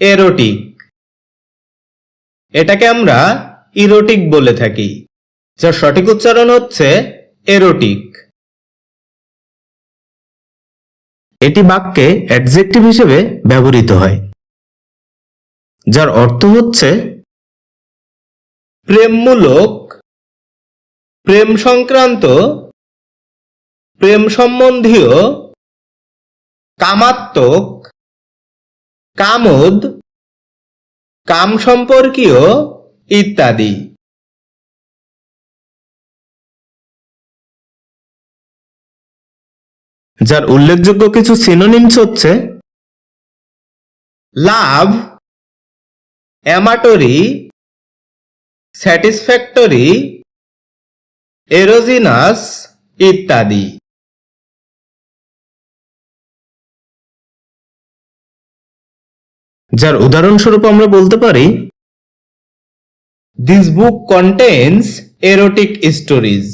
Erotic এটাকে আমরা erotic বলে থাকি, যার সঠিক উচ্চারণ হচ্ছে এরোটিক। এটি বাক্যে অ্যাডজেক্টিভ হিসেবে ব্যবহৃত হয়, যার অর্থ হচ্ছে প্রেমমূলক প্রেম সংক্রান্ত প্রেম সম্বন্ধীয় কামাত্মক কামদ কাম সম্পর্কীয় ইত্যাদি। যার উল্লেখযোগ্য কিছু সিনোনিমস হচ্ছে লাভ অ্যামাটরি স্যাটিসফ্যাক্টরি এরোজিনাস ইত্যাদি। যার উদাহরণস্বরূপ আমরা বলতে পারি this book contains erotic stories